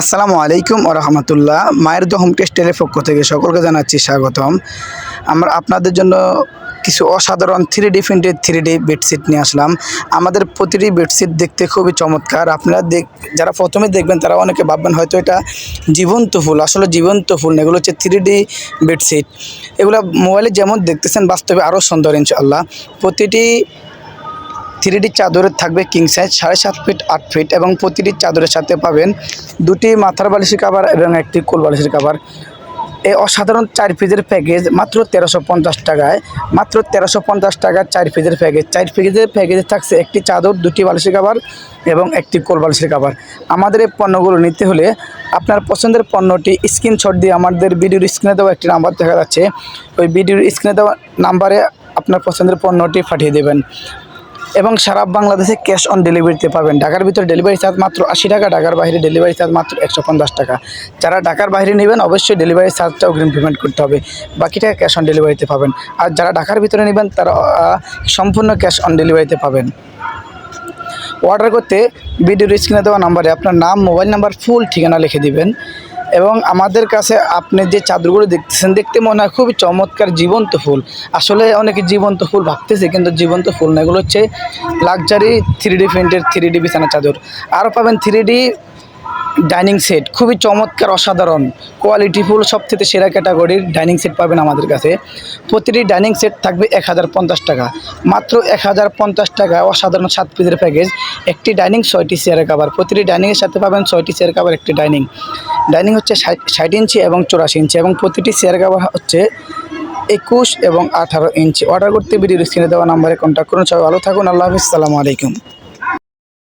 আসসালামু আলাইকুম রহমতুল্লাহ। মায়ের দো হোম টেক্সটাইলের পক্ষ থেকে সকলকে জানাচ্ছি স্বাগতম। আমরা আপনাদের জন্য কিছু অসাধারণ three D printed three D bedsheet নিয়ে আসলাম। আমাদের প্রতিটি বেডশিট দেখতে খুবই চমৎকার। আপনারা দেখ, যারা প্রথমে দেখবেন তারা অনেকে ভাববেন হয়তো এটা জীবন্ত ফুল, আসলে জীবন্ত ফুল এগুলো হচ্ছে থ্রি ডি বেডশিট এগুলো মোবাইলে যেমন দেখতেছেন, বাস্তবে আরও সুন্দর ইনশাআল্লাহ। প্রতিটি থ্রি ডি চাদরের থাকবে কিং সাইজ সাড়ে সাত ফিট, আট ফিট এবং প্রতিটি চাদরের সাথে পাবেন দুটি মাথার বালিশের কাভার এবং একটি কোল বালিশের কাভার এই অসাধারণ চার পিসের প্যাকেজ মাত্র তেরোশো পঞ্চাশ টাকায়, মাত্র তেরোশো পঞ্চাশ টাকার চার পিসের প্যাকেজ চার পিসের প্যাকেজে থাকছে একটি চাদর, দুটি বালিশের কাভার এবং একটি কোল বালিশের কাভার আমাদের এই পণ্যগুলো নিতে হলে আপনার পছন্দের পণ্যটি স্ক্রিনশট দিয়ে আমাদের ভিডিওর স্ক্রিনে দেওয়া একটি নাম্বার দেখা যাচ্ছে। ওই ভিডিওর স্ক্রিনে দেওয়া নাম্বারে আপনার পছন্দের পণ্যটি পাঠিয়ে দেবেন। এবং সারা বাংলাদেশে ক্যাশ অন ডেলিভারিতে পাবেন। ঢাকার ভিতরে ডেলিভারি চার্জ মাত্র আশি টাকা, ঢাকার বাইরে ডেলিভারি চার্জ মাত্র একশো পঞ্চাশ টাকা। যারা ঢাকার বাইরে নেবেন, অবশ্যই ডেলিভারি চার্জটা অগ্রিম পেমেন্ট করতে হবে। বাকি টাকা ক্যাশ অন ডেলিভারিতে পাবেন। আর যারা ঢাকার ভিতরে নেবেন, তারা সম্পূর্ণ ক্যাশ অন ডেলিভারিতে পাবেন। অর্ডার করতে ভিডিওর স্ক্রিনে দেওয়া নাম্বারে আপনার নাম, মোবাইল নাম্বার, ফুল ঠিকানা লিখে দিবেন। এবং আমাদের কাছে আপনি যে চাদরগুলো দেখতেছেন, দেখতে মনে হয় খুবই চমৎকার জীবন্ত ফুল। আসলে অনেকে জীবন্ত ফুল ভাবতেছে, কিন্তু জীবন্ত ফুল না, এগুলো হচ্ছে লাক্সারি থ্রি ডি প্রিন্টের থ্রি ডি বিছানা চাদর। আরও পাবেন থ্রি ডি ডাইনিং সেট। খুবই চমৎকার, অসাধারণ। কোয়ালিটি ফুল সব থেকে সেরা ক্যাটাগরির ডাইনিং সেট পাবেন আমাদের কাছে। প্রতিটি ডাইনিং সেট থাকবে এক হাজার পঞ্চাশ টাকা। মাত্র এক হাজার পঞ্চাশ টাকা অসাধারণ সাত পিসের প্যাকেজ। একটি ডাইনিং ছয়টি চেয়ারের কাভার। প্রতিটি ডাইনিংয়ের সাথে পাবেন ছয়টি চেয়ার কাভার, একটি ডাইনিং। ডাইনিং হচ্ছে ষাট ইঞ্চি এবং চৌরাশি ইঞ্চি এবং প্রতিটি চেয়ার কাভার হচ্ছে একুশ এবং আঠারো ইঞ্চি। অর্ডার করতে ভিডিও স্ক্রিনে দেওয়া নাম্বারে কন্ট্যাক্ট করুন। সবাই ভালো থাকুন। আল্লাহ হাফিজ। সালামু আলাইকুম।